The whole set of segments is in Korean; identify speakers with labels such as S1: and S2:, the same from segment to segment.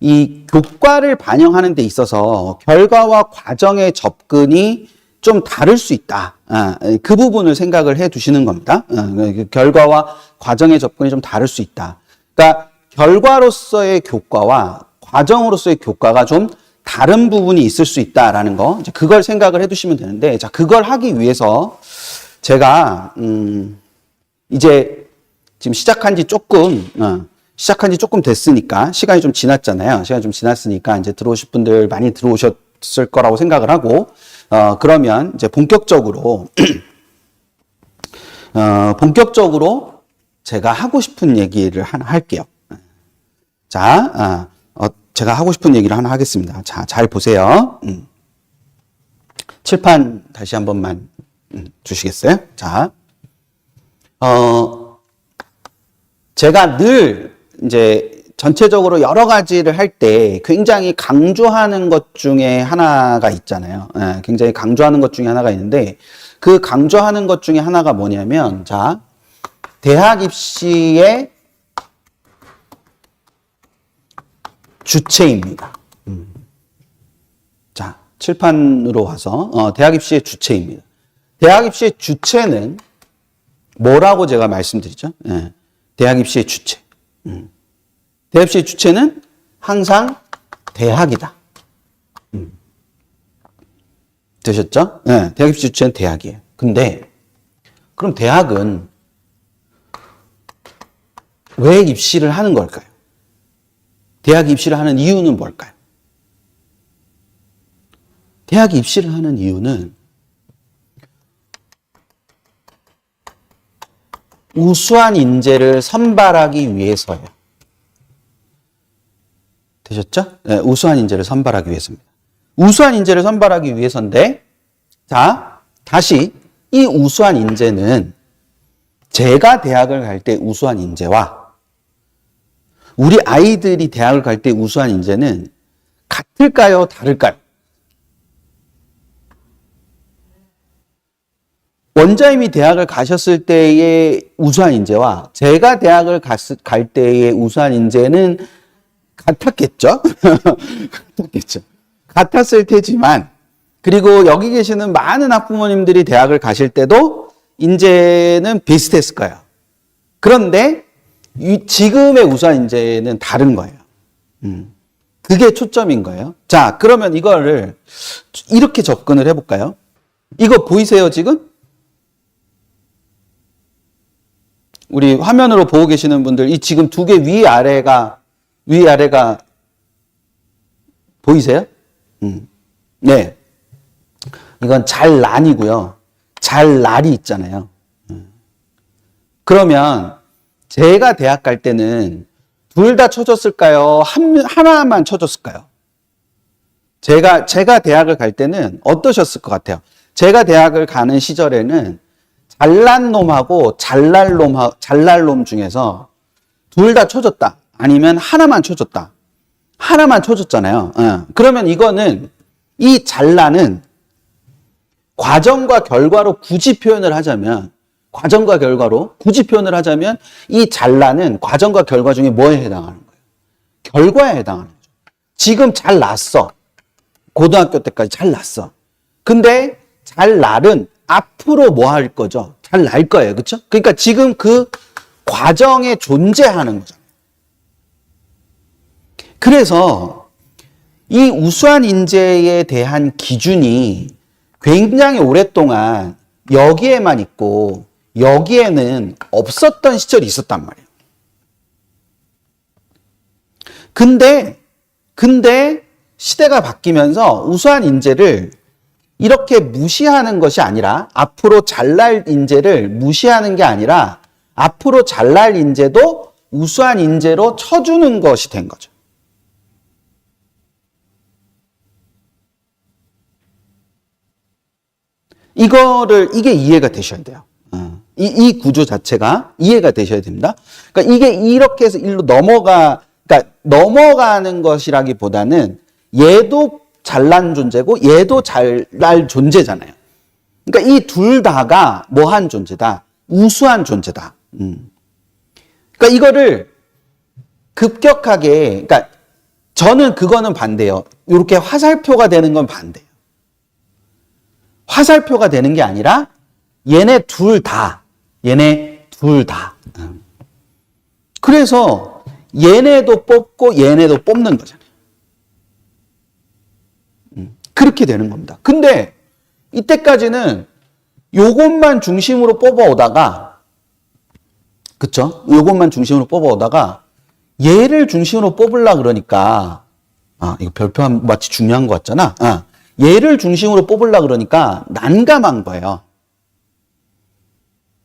S1: 이 교과를 반영하는 데 있어서 결과와 과정의 접근이 좀 다를 수 있다. 아, 그 부분을 생각을 해 두시는 겁니다. 아, 그 결과와 과정의 접근이 좀 다를 수 있다. 그러니까 결과로서의 교과와 과정으로서의 교과가 좀 다른 부분이 있을 수 있다라는 거, 그걸 생각을 해 두시면 되는데, 자, 그걸 하기 위해서 제가, 음, 이제 지금 시작한 지 조금, 어, 시작한 지 조금 됐으니까, 시간이 좀 지났잖아요. 시간이 좀 지났으니까, 이제 들어오실 분들 많이 들어오셨을 거라고 생각을 하고, 어, 그러면 이제 본격적으로, 어, 본격적으로 제가 하고 싶은 얘기를 하나 할게요. 자, 아, 어, 제가 하고 싶은 얘기를 하나 하겠습니다. 자, 잘 보세요. 음. 칠판 다시 한 번만 음, 주시겠어요? 자, 어, 제가 늘 이제 전체적으로 여러 가지를 할 때 굉장히 강조하는 것 중에 하나가 있잖아요. 예, 굉장히 강조하는 것 중에 하나가 있는데 그 강조하는 것 중에 하나가 뭐냐면 자, 대학 입시의 주체입니다. 음. 자, 칠판으로 와서 어, 대학 입시의 주체입니다. 대학 입시의 주체는 뭐라고 제가 말씀드리죠? 예, 대학 입시의 주체. 음. 대학 입시의 주체는 항상 대학이다. 음. 되셨죠? 예, 대학 입시 주체는 대학이에요. 근데 그럼 대학은 왜 입시를 하는 걸까요? 대학 입시를 하는 이유는 뭘까요? 대학 입시를 하는 이유는 우수한 인재를 선발하기 위해서예요. 되셨죠? 네, 우수한 인재를 선발하기 위해서입니다. 우수한 인재를 선발하기 위해서인데, 자, 다시 이 우수한 인재는 제가 대학을 갈 때 우수한 인재와 우리 아이들이 대학을 갈 때 우수한 인재는 같을까요? 다를까요? 원자님이 대학을 가셨을 때의 우수한 인재와 제가 대학을 갔- 갈 때의 우수한 인재는 같았겠죠? 같았겠죠. 같았을 테지만, 그리고 여기 계시는 많은 학부모님들이 대학을 가실 때도 인재는 비슷했을 거예요. 그런데 이 지금의 우수한 인재는 다른 거예요. 음. 그게 초점인 거예요. 자, 그러면 이거를 이렇게 접근을 해볼까요? 이거 보이세요, 지금? 우리 화면으로 보고 계시는 분들, 이 지금 두 개 위 아래가, 위 아래가 보이세요? 음. 네. 이건 잘란이고요. 잘날이 있잖아요. 음. 그러면 제가 대학 갈 때는 둘 다 쳐줬을까요? 한, 하나만 쳐줬을까요? 제가, 제가 대학을 갈 때는 어떠셨을 것 같아요? 제가 대학을 가는 시절에는 잘난 놈하고 잘날 놈, 잘날 놈 중에서 둘 다 쳐줬다. 아니면 하나만 쳐줬다. 하나만 쳐줬잖아요. 어. 그러면 이거는 이 잘난은 과정과 결과로 굳이 표현을 하자면 과정과 결과로 굳이 표현을 하자면 이 잘난은 과정과 결과 중에 뭐에 해당하는 거예요? 결과에 해당하는 거죠. 지금 잘 났어. 고등학교 때까지 잘 났어. 근데 잘 날은 앞으로 뭐 할 거죠? 잘 날 거예요. 그렇죠? 그러니까 지금 그 과정에 존재하는 거잖아요. 그래서 이 우수한 인재에 대한 기준이 굉장히 오랫동안 여기에만 있고 여기에는 없었던 시절이 있었단 말이에요. 근데 근데 시대가 바뀌면서 우수한 인재를 이렇게 무시하는 것이 아니라 앞으로 잘날 인재를 무시하는 게 아니라 앞으로 잘날 인재도 우수한 인재로 쳐주는 것이 된 거죠. 이거를 이게 이해가 되셔야 돼요. 어. 이, 이 구조 자체가 이해가 되셔야 됩니다. 그러니까 이게 이렇게 해서 일로 넘어가, 그러니까 넘어가는 것이라기보다는 얘도 잘난 존재고 얘도 잘날 존재잖아요. 그러니까 이 둘 다가 뭐한 존재다? 우수한 존재다. 음. 그러니까 이거를 급격하게, 그러니까 저는 그거는 반대예요. 이렇게 화살표가 되는 건 반대예요. 화살표가 되는 게 아니라 얘네 둘 다, 얘네 둘 다. 그래서 얘네도 뽑고 얘네도 뽑는 거잖아요. 음, 그렇게 되는 겁니다. 근데 이때까지는 요것만 중심으로 뽑아오다가 그쵸? 요것만 중심으로 뽑아오다가 얘를 중심으로 뽑으려 그러니까 아 이거 별표 마치 중요한 것 같잖아. 아, 얘를 중심으로 뽑으려 그러니까 난감한 거예요.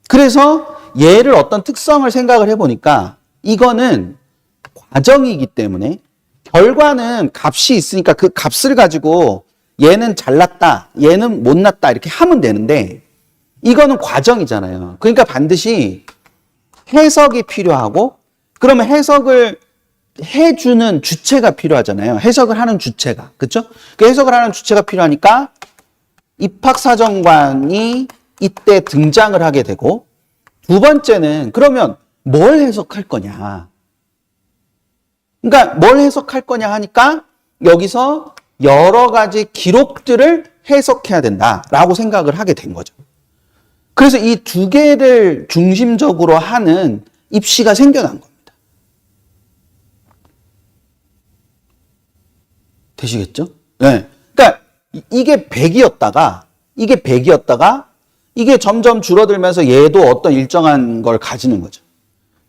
S1: 그래서 얘를 어떤 특성을 생각을 해보니까 이거는 과정이기 때문에 결과는 값이 있으니까 그 값을 가지고 얘는 잘났다, 얘는 못났다 이렇게 하면 되는데 이거는 과정이잖아요. 그러니까 반드시 해석이 필요하고 그러면 해석을 해주는 주체가 필요하잖아요. 해석을 하는 주체가. 그쵸? 그 해석을 하는 주체가 필요하니까 입학사정관이 이때 등장을 하게 되고 두 번째는 그러면 뭘 해석할 거냐. 그러니까 뭘 해석할 거냐 하니까 여기서 여러 가지 기록들을 해석해야 된다라고 생각을 하게 된 거죠. 그래서 이 두 개를 중심적으로 하는 입시가 생겨난 겁니다. 되시겠죠? 네. 그러니까 이- 이게 100이었다가 이게 100이었다가 이게 점점 줄어들면서 얘도 어떤 일정한 걸 가지는 거죠.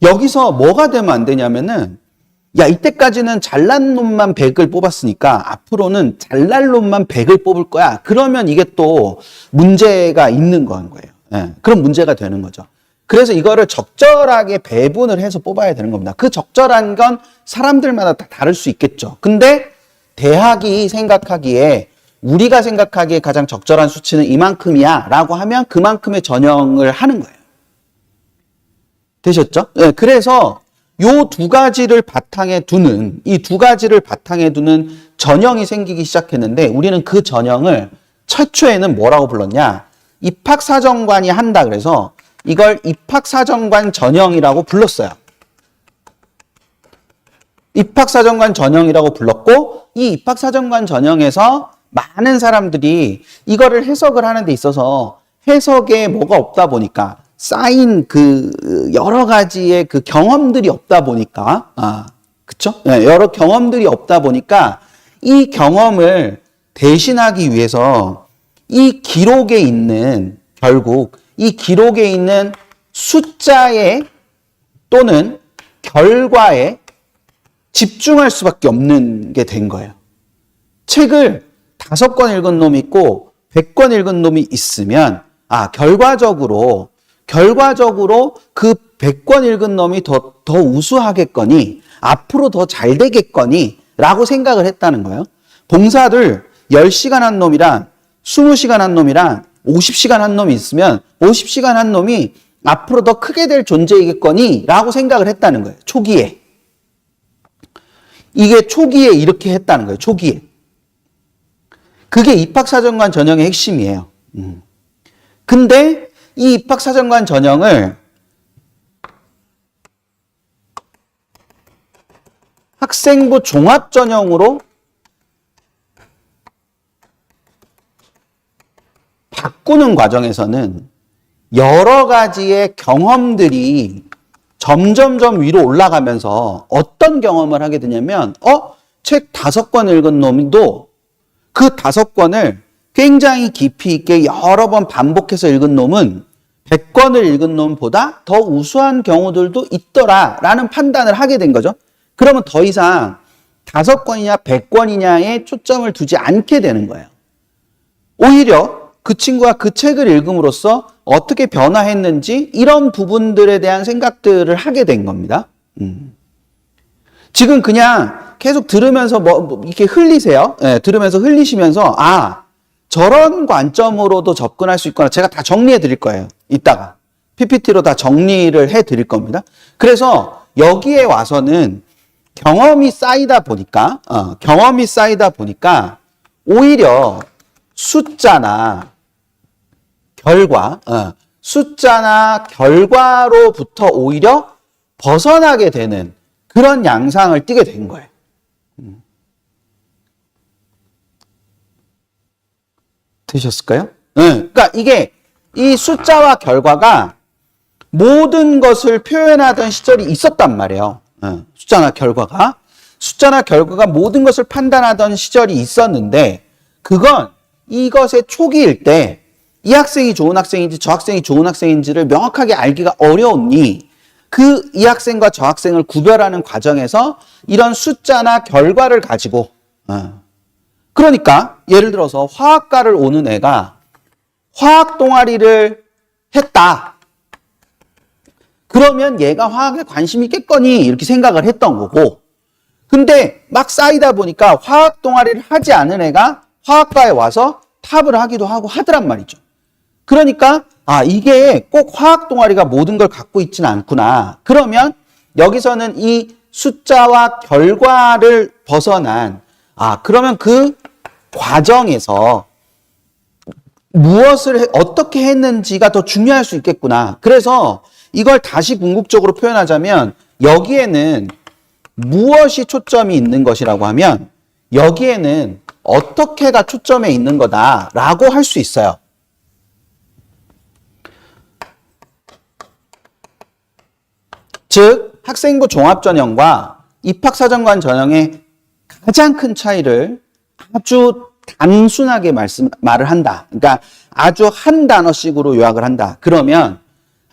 S1: 여기서 뭐가 되면 안 되냐면은 야 이때까지는 잘난 놈만 100을 뽑았으니까 앞으로는 잘날 놈만 100을 뽑을 거야. 그러면 이게 또 문제가 있는 건 거예요. 예, 그런 문제가 되는 거죠. 그래서 이거를 적절하게 배분을 해서 뽑아야 되는 겁니다. 그 적절한 건 사람들마다 다 다를 수 있겠죠. 근데 대학이 생각하기에 우리가 생각하기에 가장 적절한 수치는 이만큼이야 라고 하면 그만큼의 전형을 하는 거예요. 되셨죠? 네, 그래서 요 두 가지를 바탕에 두는 이 두 가지를 바탕에 두는 전형이 생기기 시작했는데 우리는 그 전형을 최초에는 뭐라고 불렀냐? 입학사정관이 한다 그래서 이걸 입학사정관 전형이라고 불렀어요. 입학사정관 전형이라고 불렀고 이 입학사정관 전형에서 많은 사람들이 이거를 해석을 하는 데 있어서 해석에 뭐가 없다 보니까 쌓인 그 여러 가지의 그 경험들이 없다 보니까 아 그쵸? 네, 여러 경험들이 없다 보니까 이 경험을 대신하기 위해서 이 기록에 있는 결국 이 기록에 있는 숫자에 또는 결과에 집중할 수밖에 없는 게 된 거예요. 책을 다섯 권 읽은 놈이 있고 백 권 읽은 놈이 있으면 아 결과적으로 결과적으로 그백권 읽은 놈이 더, 더 우수하겠거니 앞으로 더 잘 되겠거니 라고 생각을 했다는 거예요. 봉사들 10시간 한 놈이랑 20시간 한 놈이랑 50시간 한 놈이 있으면 50시간 한 놈이 앞으로 더 크게 될 존재이겠거니 라고 생각을 했다는 거예요. 초기에. 이게 초기에 이렇게 했다는 거예요. 초기에. 그게 입학사정관 전형의 핵심이에요. 음. 근데 이 입학사정관 전형을 학생부 종합 전형으로 바꾸는 과정에서는 여러 가지의 경험들이 점점점 위로 올라가면서 어떤 경험을 하게 되냐면, 어? 책 다섯 권 읽은 놈도 그 다섯 권을 굉장히 깊이 있게 여러 번 반복해서 읽은 놈은 100권을 읽은 놈보다 더 우수한 경우들도 있더라라는 판단을 하게 된 거죠. 그러면 더 이상 다섯 권이냐 100권이냐에 초점을 두지 않게 되는 거예요. 오히려 그 친구가 그 책을 읽음으로써 어떻게 변화했는지 이런 부분들에 대한 생각들을 하게 된 겁니다. 음. 지금 그냥 계속 들으면서 뭐, 뭐 이렇게 흘리세요. 예, 들으면서 흘리시면서 아 저런 관점으로도 접근할 수 있거나 제가 다 정리해 드릴 거예요. 이따가 PPT로 다 정리를 해 드릴 겁니다. 그래서 여기에 와서는 경험이 쌓이다 보니까 어, 경험이 쌓이다 보니까 오히려 숫자나 결과 어, 숫자나 결과로부터 오히려 벗어나게 되는 그런 양상을 띠게 된 거예요. 되셨을까요? 네. 그러니까 이게 이 숫자와 결과가 모든 것을 표현하던 시절이 있었단 말이에요. 네. 숫자나 결과가 숫자나 결과가 모든 것을 판단하던 시절이 있었는데 그건 이것의 초기일 때 이 학생이 좋은 학생인지 저 학생이 좋은 학생인지를 명확하게 알기가 어려우니 그 이 학생과 저 학생을 구별하는 과정에서 이런 숫자나 결과를 가지고 어. 그러니까 예를 들어서 화학과를 오는 애가 화학 동아리를 했다. 그러면 얘가 화학에 관심이 있겠거니 이렇게 생각을 했던 거고 근데 막 쌓이다 보니까 화학 동아리를 하지 않은 애가 화학과에 와서 탑을 하기도 하고 하더란 말이죠. 그러니까 아 이게 꼭 화학 동아리가 모든 걸 갖고 있지는 않구나. 그러면 여기서는 이 숫자와 결과를 벗어난 아 그러면 그 과정에서 무엇을 해- 어떻게 했는지가 더 중요할 수 있겠구나. 그래서 이걸 다시 궁극적으로 표현하자면 여기에는 무엇이 초점이 있는 것이라고 하면 여기에는 어떻게가 초점에 있는 거다라고 할 수 있어요. 즉 학생부 종합 전형과 입학사정관 전형의 가장 큰 차이를 아주 단순하게 말씀 말을 한다. 그러니까 아주 한 단어씩으로 요약을 한다. 그러면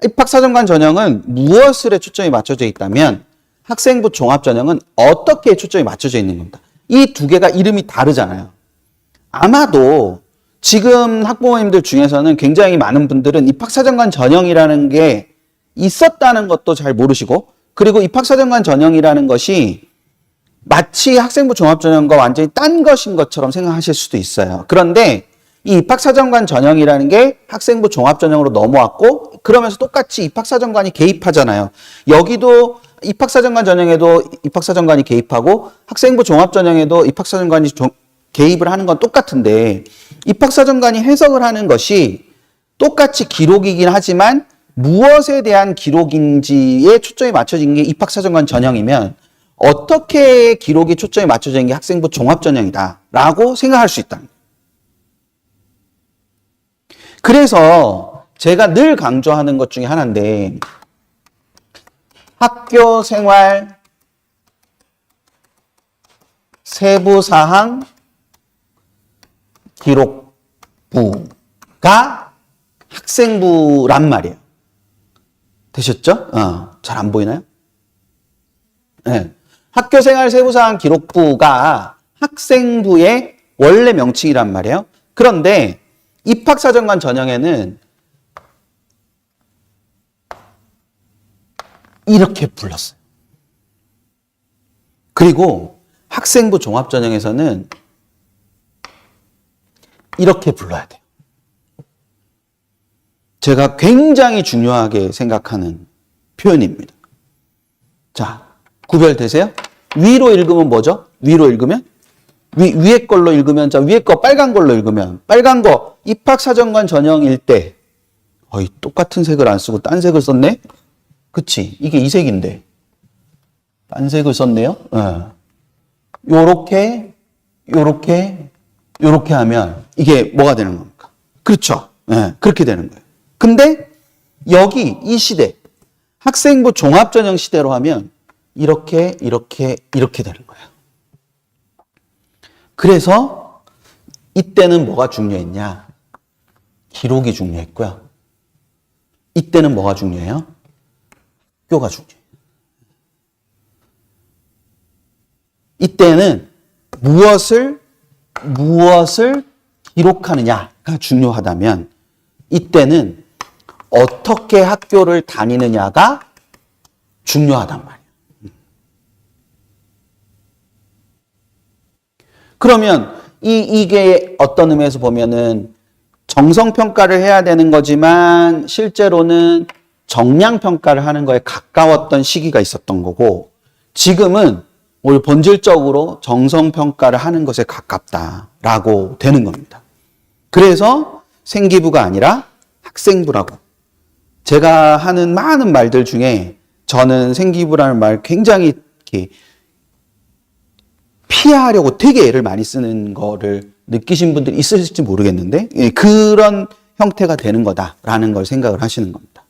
S1: 입학사정관 전형은 무엇에 초점이 맞춰져 있다면 학생부 종합 전형은 어떻게 초점이 맞춰져 있는 겁니다. 이 두 개가 이름이 다르잖아요. 아마도 지금 학부모님들 중에서는 굉장히 많은 분들은 입학사정관 전형이라는 게 있었다는 것도 잘 모르시고 그리고 입학사정관 전형이라는 것이 마치 학생부 종합전형과 완전히 딴 것인 것처럼 생각하실 수도 있어요. 그런데 이 입학사정관 전형이라는 게 학생부 종합전형으로 넘어왔고 그러면서 똑같이 입학사정관이 개입하잖아요. 여기도 입학사정관 전형에도 입학사정관이 개입하고 학생부 종합전형에도 입학사정관이 조- 개입을 하는 건 똑같은데 입학사정관이 해석을 하는 것이 똑같이 기록이긴 하지만 무엇에 대한 기록인지에 초점이 맞춰진 게 입학사정관 전형이면 어떻게 기록이 초점이 맞춰진 게 학생부 종합전형이다라고 생각할 수 있다. 그래서 제가 늘 강조하는 것 중에 하나인데 학교 생활 세부 사항 기록부가 학생부란 말이에요. 되셨죠? 어, 잘 안 보이나요? 네. 학교생활 세부사항 기록부가 학생부의 원래 명칭이란 말이에요. 그런데 입학사정관 전형에는 이렇게 불렀어요. 그리고 학생부 종합전형에서는 이렇게 불러야 돼요. 제가 굉장히 중요하게 생각하는 표현입니다. 자, 구별되세요? 위로 읽으면 뭐죠? 위로 읽으면? 위, 위에 걸로 읽으면, 자, 위에 거 빨간 걸로 읽으면, 빨간 거, 입학사정관 전형일 때, 어이, 똑같은 색을 안 쓰고 딴 색을 썼네? 그치. 이게 이 색인데. 딴 색을 썼네요? 예. 요렇게, 요렇게, 요렇게 하면, 이게 뭐가 되는 겁니까? 그렇죠. 예, 그렇게 되는 거예요. 근데, 여기, 이 시대, 학생부 종합전형 시대로 하면, 이렇게, 이렇게, 이렇게 되는 거예요. 그래서 이때는 뭐가 중요했냐? 기록이 중요했고요. 이때는 뭐가 중요해요? 학교가 중요해요. 이때는 무엇을 무엇을 기록하느냐가 중요하다면 이때는 어떻게 학교를 다니느냐가 중요하단 말이에요. 그러면 이 이게 어떤 의미에서 보면은 정성 평가를 해야 되는 거지만 실제로는 정량 평가를 하는 거에 가까웠던 시기가 있었던 거고 지금은 오히려 본질적으로 정성 평가를 하는 것에 가깝다라고 되는 겁니다. 그래서 생기부가 아니라 학생부라고 제가 하는 많은 말들 중에 저는 생기부라는 말 굉장히 이렇게 피하려고 되게 애를 많이 쓰는 거를 느끼신 분들이 있으실지 모르겠는데 예, 그런 형태가 되는 거다라는 걸 생각을 하시는 겁니다.